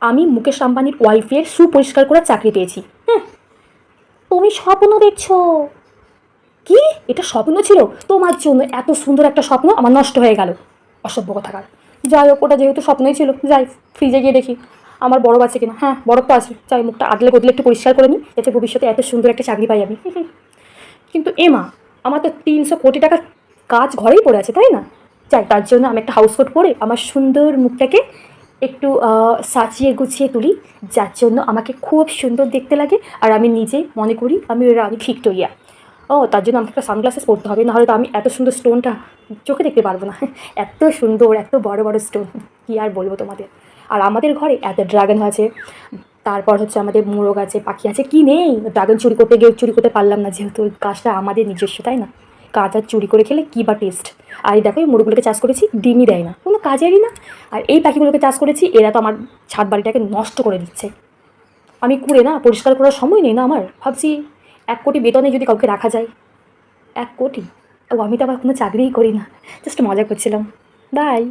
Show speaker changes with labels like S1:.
S1: আমি মুকেশ আম্বানির ওয়াইফের সুপরিষ্কার করা চাকরি পেয়েছি। হুম, তুমি স্বপ্ন দেখছ। কি? এটা স্বপ্ন ছিল? তোমার জন্য এত সুন্দর একটা স্বপ্ন আমার নষ্ট হয়ে গেল। অসভ্য কথাকার। যাই হোক ওটা যেহেতু স্বপ্নই ছিল যাই ফ্রিজে গিয়ে দেখি। আমার বরফ আছে কিনা? হ্যাঁ বরফ তো আছে। যাই মুখটা আদলে গদলে একটু পরিষ্কার করে নিই যাতে ভবিষ্যতে এত সুন্দর একটা চাকরি পাই আমি। কিন্তু এমা আমার তো তিনশো কোটি টাকার কাজ ঘরেই পড়ে আছে তাই না? যাই তার জন্য আমি একটা হাউস কোট পরে আমার সুন্দর মুখটাকে একটু সাজিয়ে গুছিয়ে তুলি, যার জন্য আমাকে খুব সুন্দর দেখতে লাগে। আর আমি নিজে মনে করি আমি রানী ভিক্টোরিয়া। ও, তার জন্য আমাকে একটা সানগ্লাসেস পরতে হবে, নাহলে তো আমি এত সুন্দর স্টোনটা চোখে দেখতে পারব না। এত সুন্দর, এত বড় বড় স্টোন কী আর বলব তোমাদের? আর আমাদের ঘরে এত ড্রাগন আছে। তারপর হচ্ছে আমাদের মোরগ আছে, পাখি আছে, কি নেই? ড্রাগন চুরি করতে গিয়ে চুরি করতে পারলাম না, যেহেতু গাছটা আমাদের নিজস্ব, তাই না? কাজ চুরি করে খেলে কী বা টেস্ট আর এই দেখো, এই মুরগুলোকে চাষ করেছি, ডিমই দেয় না, কোনো কাজেরই না। আর এই পাখিগুলোকে চাষ করেছি, এরা তো আমার ছাদ বাড়িটাকে নষ্ট করে দিচ্ছে। আমি কুড়ে না, পরিষ্কার করার সময় নেই না আমার। ভাবছি এক কোটি বেতনে যদি কাউকে রাখা যায়। এক কোটি? ও, আমি তো আবার কোনো চাকরিই করি না। জাস্ট মজা করছিলাম। বাই